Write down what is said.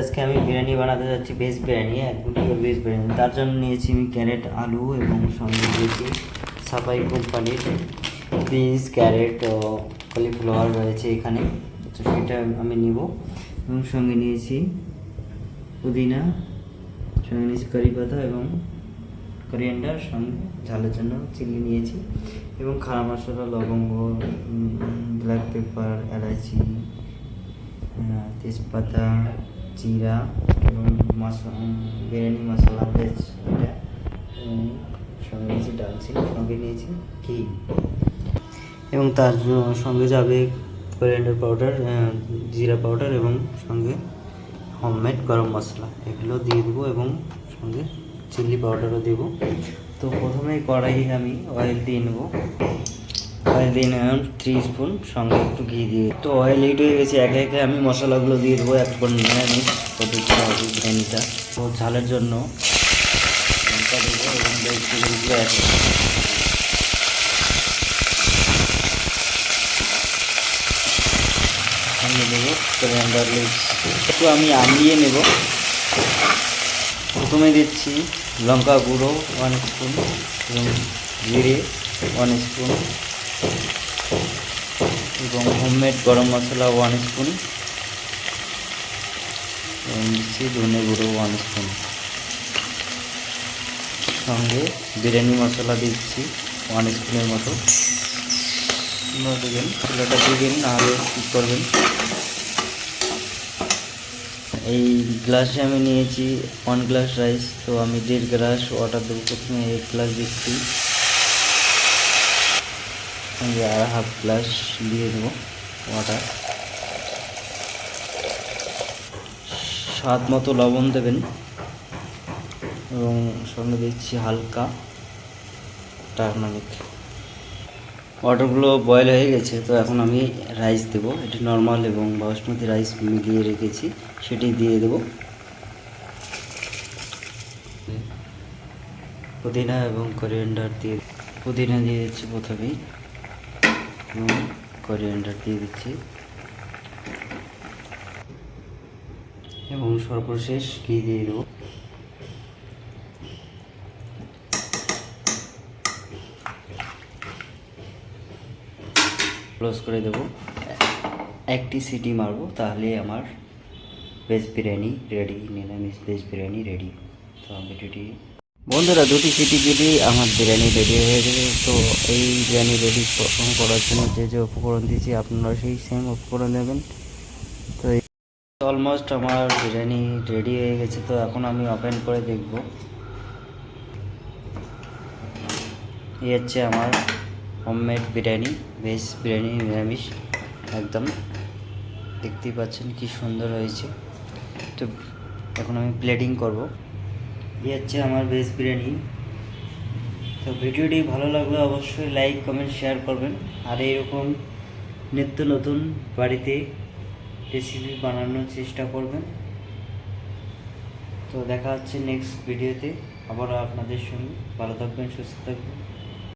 আজকে আমি বিরিয়ানি বানাতে যাচ্ছি ভেজ বিরিয়ানি একদম পিওর ভেজ বিরিয়ানি। তার জন্য নিয়েছি আমি ক্যারেট আলু এবং সঙ্গে দিয়েছি সাফাই কোম্পানির বিনস ক্যারেট কলিফ্লাওয়ার রয়েছে এখানে। তো সেটা আমি নিব। এবং সঙ্গে নিয়েছি পুদিনা, সঙ্গে নিয়েছি কারি পাতা এবং করিয়েন্ডার সঙ্গে ঝালের জন্য চিলি নিয়েছি। এবং খাড়া মশলা, লবঙ্গ ব্ল্যাক পেপার এলাচি তেজপাতা জিরা এবং মশলা বিরিয়ানি মশলা, ভেজ, এটা সঙ্গে নিয়েছি ডালচিনি সঙ্গে নিয়েছি ঘি। এবং তার সঙ্গে যাবে কোরিয়ান্ডার পাউডার জিরা পাউডার এবং সঙ্গে হোমমেড গরম মশলা। এগুলো দিয়ে দেবো এবং সঙ্গে চিলি পাউডারও দেবো। তো প্রথমেই কড়াই আমি অয়েল দিয়ে নেব। দিয়ে নিলাম থ্রি স্পুন, সঙ্গে একটু ঘি দিয়ে। তো অয়েল হিট হয়ে গেছে, একে একে আমি মশলাগুলো দিয়ে দেবো একবার নিরামিষ পদ্ধতি হবে বিরিয়ানিটা। তো ঝালের জন্য একটু আমি আমলিয়ে নেব। প্রথমে দিচ্ছি লঙ্কা গুঁড়ো ওয়ান স্পুন, এবং জিরে ওয়ান স্পুন। এবং হোমমেড গরম মশলা ওয়ান স্পুন এবং দিচ্ছি ধনে গুঁড়ো ওয়ান স্পুন সঙ্গে বিরিয়ানি মশলা দিচ্ছি ওয়ান স্পুনের মতো। দেবেন চুলাটা দিবেন নাহলে কী করবেন? এই গ্লাসে আমি নিয়েছি ওয়ান গ্লাস রাইস তো আমি দেড় গ্লাস ওয়াটার দেবো। প্রথমে এক গ্লাস দিচ্ছি। সঙ্গে আর হাফ গ্লাস দিয়ে দেবো ওয়াটার স্বাদ মতো লবণ দেবেন এবং সঙ্গে দিচ্ছি হালকা টার্মারিক ওয়াটারগুলো বয়েল হয়ে গেছে, তো এখন আমি রাইস দেবো। এটি নর্মাল এবং বাসমতি রাইস মিলিয়ে রেখেছি, সেটি দিয়ে দেবো। পুদিনা এবং করিয়েন্ডার দিয়ে পুদিনা দিয়ে দিচ্ছি প্রথমেই। এবং করিয়েন্ডার দিয়ে দিচ্ছি এবং সর্বশেষ ঘি দিয়ে দেবো ক্লোজ করে দেবো একটি সিটি মারবো তাহলে আমার ভেজ বিরিয়ানি রেডি নিরামিষ ভেজ বিরিয়ানি রেডি তো ভিডিওটি বন্ধুরা, দুটি সিটি দিলেই আমার বিরিয়ানি রেডি হয়ে যাবে তো এই বিরিয়ানি রেডি করার জন্য যে যে উপকরণ দিয়েছি, আপনারা সেই সেম উপকরণ দেবেন তো অলমোস্ট আমার বিরিয়ানি রেডি হয়ে গেছে। তো এখন আমি ওপেন করে দেখব। এই হচ্ছে আমার হোমমেড বিরিয়ানি ভেজ বিরিয়ানি, নিরামিষ, একদম। দেখতেই পাচ্ছেন কি সুন্দর হয়েছে। তো এখন আমি প্লেটিং করব। এই হচ্ছে আমার ভেজ বিরিয়ানি। তো ভিডিওটি ভালো লাগলে অবশ্যই লাইক কমেন্ট শেয়ার করবেন। আর এইরকম নিত্য নতুন বাড়িতে রেসিপি বানানোর চেষ্টা করবেন। তো দেখা হচ্ছে নেক্সট ভিডিওতে আবারও আপনাদের সঙ্গে। ভালো থাকবেন, সুস্থ থাকবেন।